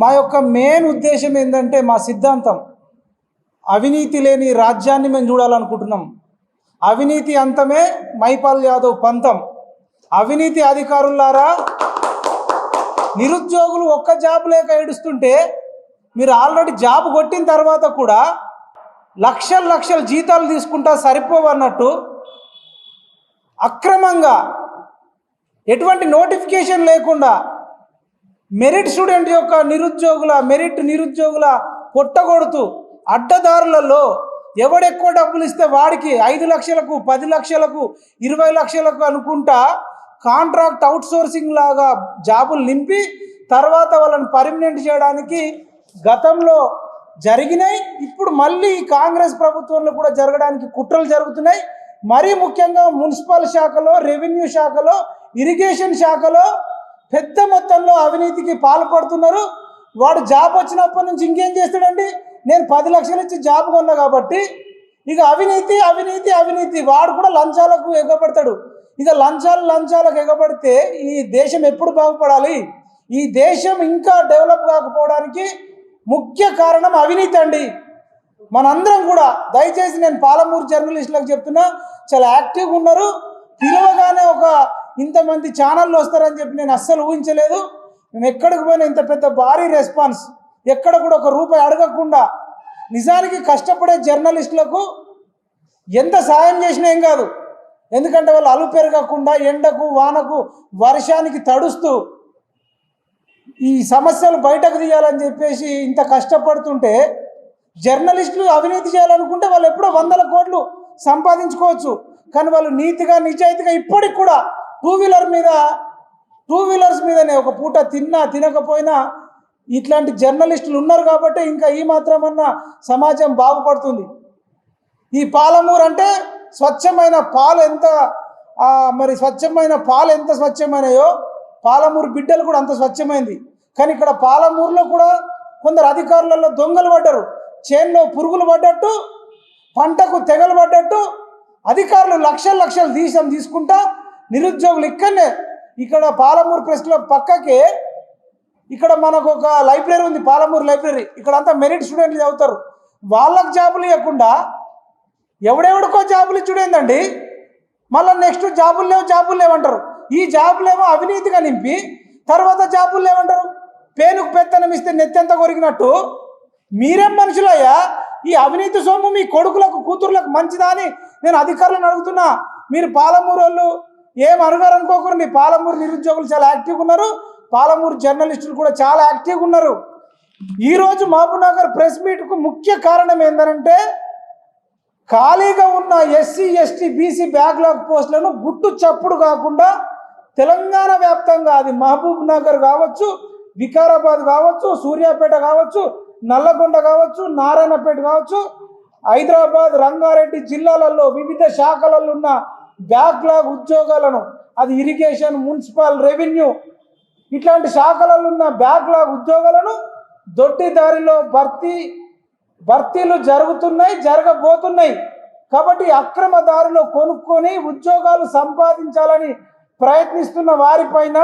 మా యొక్క మెయిన్ ఉద్దేశం ఏంటంటే మా సిద్ధాంతం. అవినీతి లేని రాజ్యాన్ని మేము చూడాలనుకుంటున్నాం. అవినీతి అంతమే మైపాల్ యాదవ్ పంతం. అవినీతి అధికారులారా నిరుద్యోగులు ఒక్క జాబ్ లేక ఏడుస్తుంటే మీరు ఆల్రెడీ జాబ్ కొట్టిన తర్వాత కూడా లక్షల లక్షల జీతాలు తీసుకుంటా సరిపోవన్నట్టు అక్రమంగా ఎటువంటి నోటిఫికేషన్ లేకుండా మెరిట్ స్టూడెంట్ యొక్క నిరుద్యోగుల మెరిట్ నిరుద్యోగుల పొట్టగొడుతూ అడ్డదారులలో ఎవడెక్కువ డబ్బులు ఇస్తే వాడికి ఐదు లక్షలకు పది లక్షలకు ఇరవై లక్షలకు అనుకుంటా కాంట్రాక్ట్ అవుట్సోర్సింగ్ లాగా జాబులు నింపి తర్వాత వాళ్ళని పర్మనెంట్ చేయడానికి గతంలో జరిగినాయి. ఇప్పుడు మళ్ళీ కాంగ్రెస్ ప్రభుత్వంలో కూడా జరగడానికి కుట్రలు జరుగుతున్నాయి. మరీ ముఖ్యంగా మున్సిపల్ శాఖలో రెవెన్యూ శాఖలో ఇరిగేషన్ శాఖలో పెద్ద మొత్తంలో అవినీతికి పాల్పడుతున్నారు. వాడు జాబ్ వచ్చినప్పటి నుంచి ఇంకేం చేస్తాడండి? నేను పది లక్షలు ఇచ్చి జాబ్ కొన్నా కాబట్టి ఇక అవినీతి అవినీతి అవినీతి. వాడు కూడా లంచాలకు ఎగబడతాడు. ఇక లంచాలు లంచాలకు ఎగబడితే ఈ దేశం ఎప్పుడు బాగుపడాలి? ఈ దేశం ఇంకా డెవలప్ కాకపోవడానికి ముఖ్య కారణం అవినీతి అండి. మనందరం కూడా దయచేసి నేను పాలమూరు జర్నలిస్టులకు చెప్తున్నా చాలా యాక్టివ్గా ఉన్నారు. పిలవగానే ఒక ఇంతమంది ఛానళ్ళు వస్తారని చెప్పి నేను అస్సలు ఊహించలేదు. మేము ఎక్కడికి పోయినా ఇంత పెద్ద భారీ రెస్పాన్స్ ఎక్కడ కూడా ఒక రూపాయి అడగకుండా నిజానికి కష్టపడే జర్నలిస్టులకు ఎంత సాయం చేసినా ఏం కాదు. ఎందుకంటే వాళ్ళు అలు పెరగకుండా ఎండకు వానకు వర్షానికి తడుస్తూ ఈ సమస్యలు బయటకు తీయాలని చెప్పేసి ఇంత కష్టపడుతుంటే జర్నలిస్టులు అవినీతి చేయాలనుకుంటే వాళ్ళు ఎప్పుడో వందల కోట్లు సంపాదించుకోవచ్చు. కానీ వాళ్ళు నీతిగా నిజాయితీగా ఇప్పటికి కూడా టూ వీలర్ మీద టూ వీలర్స్ మీదనే ఒక పూట తిన్నా తినకపోయినా ఇట్లాంటి జర్నలిస్టులు ఉన్నారు కాబట్టి ఇంకా ఈ మాత్రమన్నా సమాజం బాగుపడుతుంది. ఈ పాలమూరు అంటే స్వచ్ఛమైన పాలు ఎంత మరి స్వచ్ఛమైన పాలు ఎంత స్వచ్ఛమైనయో పాలమూరు బిడ్డలు కూడా అంత స్వచ్ఛమైంది. కానీ ఇక్కడ పాలమూరులో కూడా కొందరు అధికారులలో దొంగలు పడ్డారు. చేన్లో పురుగులు పడ్డట్టు పంటకు తెగలు పడ్డట్టు అధికారులు లక్షలు లక్షలు తీసాం తీసుకుంటా నిరుద్యోగులు ఇక్కడనే. ఇక్కడ పాలమూరు ప్రెస్ క్లబ్ పక్కకి ఇక్కడ మనకు ఒక లైబ్రరీ ఉంది పాలమూరు లైబ్రరీ. ఇక్కడ అంతా మెరిట్ స్టూడెంట్లు చదువుతారు. వాళ్ళకు జాబులు ఇవ్వకుండా ఎవడెవడికో జాబులు ఇచ్చుడేందండి మళ్ళీ నెక్స్ట్ జాబులు లేవు జాబులు లేవంటారు ఈ జాబులేమో అవినీతిగా నింపి తర్వాత జాబులు లేవంటారు పేనుకు పెత్తనం ఇస్తే నెత్తెంత కొరికినట్టు మీరేం మనుషులయ్యా? ఈ అవినీతి సొమ్ము మీ కొడుకులకు కూతుర్లకు మంచిదా అని నేను అధికారులను అడుగుతున్నా. మీరు పాలమూరు వాళ్ళు ఏం అనుకోకరు నీ పాలమూరు నిరుద్యోగులు చాలా యాక్టివ్గా ఉన్నారు. పాలమూరు జర్నలిస్టులు కూడా చాలా యాక్టివ్గా ఉన్నారు. ఈరోజు మహబూబ్నగర్ ప్రెస్ మీట్కు ముఖ్య కారణం ఏంటంటే ఖాళీగా ఉన్న ఎస్సీ ఎస్టీ బీసీ బ్యాక్లాగ్ పోస్టులను గుట్టు చప్పుడు కాకుండా తెలంగాణ వ్యాప్తంగా అది మహబూబ్ నగర్ కావచ్చు వికారాబాద్ కావచ్చు సూర్యాపేట కావచ్చు నల్లగొండ కావచ్చు నారాయణపేట కావచ్చు హైదరాబాద్ రంగారెడ్డి జిల్లాలలో వివిధ శాఖలలో ఉన్న బ్యాక్లాగ్ ఉద్యోగాలను అది ఇరిగేషన్ మున్సిపల్ రెవెన్యూ ఇట్లాంటి శాఖలలో ఉన్న బ్యాక్లాగ్ ఉద్యోగాలను దొడ్డి దారిలో భర్తీ భర్తీలు జరుగుతున్నాయి జరగబోతున్నాయి. కాబట్టి అక్రమ దారిలో కొనుక్కొని ఉద్యోగాలు సంపాదించాలని ప్రయత్నిస్తున్న వారిపైన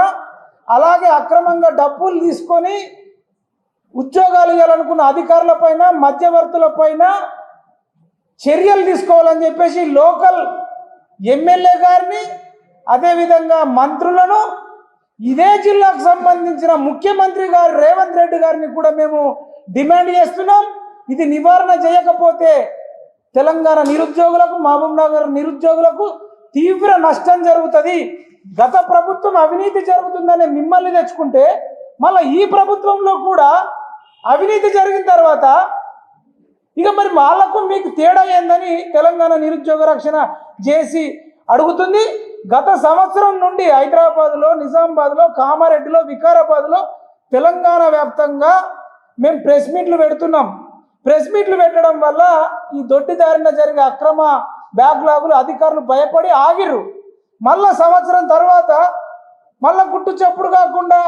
అలాగే అక్రమంగా డబ్బులు తీసుకొని ఉద్యోగాలు ఇవ్వాలనుకున్న అధికారులపైన మధ్యవర్తులపైన చర్యలు తీసుకోవాలని చెప్పేసి లోకల్ ఎమ్మెల్యే గారిని అదేవిధంగా మంత్రులను ఇదే జిల్లాకు సంబంధించిన ముఖ్యమంత్రి గారు రేవంత్ రెడ్డి గారిని కూడా మేము డిమాండ్ చేస్తున్నాం. ఇది నివారణ చేయకపోతే తెలంగాణ నిరుద్యోగులకు మహబూబ్ నగర్ నిరుద్యోగులకు తీవ్ర నష్టం జరుగుతుంది. గత ప్రభుత్వం అవినీతి జరుగుతుందని మిమ్మల్ని తెచ్చుకుంటే మళ్ళీ ఈ ప్రభుత్వంలో కూడా అవినీతి జరిగిన తర్వాత ఇక మరి వాళ్ళకు మీకు తేడా ఏందని తెలంగాణ నిరుద్యోగ రక్షణ చేసి అడుగుతుంది గత సంవత్సరం నుండి హైదరాబాద్లో నిజామాబాద్లో కామారెడ్డిలో వికారాబాద్లో తెలంగాణ వ్యాప్తంగా మేము ప్రెస్ మీట్లు పెడుతున్నాం. ప్రెస్ మీట్లు పెట్టడం వల్ల ఈ దొడ్డిదారిన జరిగే అక్రమ బ్యాక్లాగులు అధికారులు భయపడి ఆగిర్రు. మళ్ళా సంవత్సరం తర్వాత మళ్ళా గుట్టు చప్పుడు కాకుండా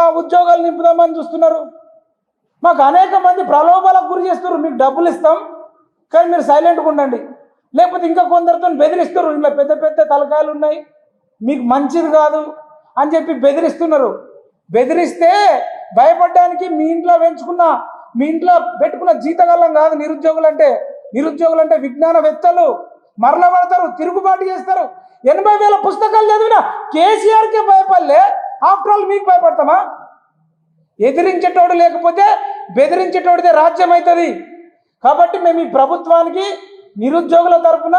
ఆ ఉద్యోగాలు నింపుదామని చూస్తున్నారు. మాకు అనేక మంది ప్రలోభాలకు గురి చేస్తున్నారు. మీకు డబ్బులు ఇస్తాం కానీ మీరు సైలెంట్గా ఉండండి. లేకపోతే ఇంకా కొందరితో బెదిరిస్తారు ఇలా పెద్ద పెద్ద తలకాయలు ఉన్నాయి. మీకు మంచిది కాదు అని చెప్పి బెదిరిస్తున్నారు. బెదిరిస్తే భయపడడానికి మీ ఇంట్లో పెంచుకున్న మీ ఇంట్లో పెట్టుకున్న జీతగాలం కాదు నిరుద్యోగులు అంటే నిరుద్యోగులు అంటే విజ్ఞానవేత్తలు. మరల పడతారు తిరుగుబాటు చేస్తారు. ఎనభై వేల పుస్తకాలు చదివిన కేసీఆర్కే భయపడలే. ఆఫ్టర్ ఆల్ మీకు భయపడతామా? ఎదిరించేటోడు లేకపోతే బెదిరించేటోడిదే రాజ్యం అవుతుంది కాబట్టి మేము ఈ ప్రభుత్వానికి నిరుద్యోగుల తరపున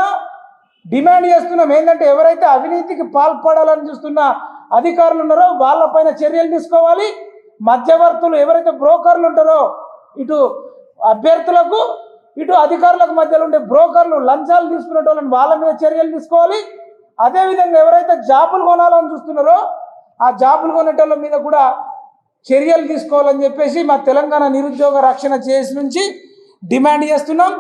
డిమాండ్ చేస్తున్నాం. ఏంటంటే ఎవరైతే అవినీతికి పాల్పడాలని చూస్తున్న అధికారులు ఉన్నారో వాళ్ళపైన చర్యలు తీసుకోవాలి. మధ్యవర్తులు ఎవరైతే బ్రోకర్లు ఉంటారో ఇటు అభ్యర్థులకు ఇటు అధికారులకు మధ్యలో ఉండే బ్రోకర్లు లంచాలు తీసుకునే వాళ్ళని వాళ్ళ మీద చర్యలు తీసుకోవాలి. అదేవిధంగా ఎవరైతే జాబులు కొనాలని చూస్తున్నారో ఆ జాబులు కొనేటోళ్ళ మీద కూడా చర్యలు తీసుకోవాలని చెప్పేసి మా తెలంగాణ నిరుద్యోగ రక్షణ చేసి నుంచి డిమాండ్ చేస్తున్నాం.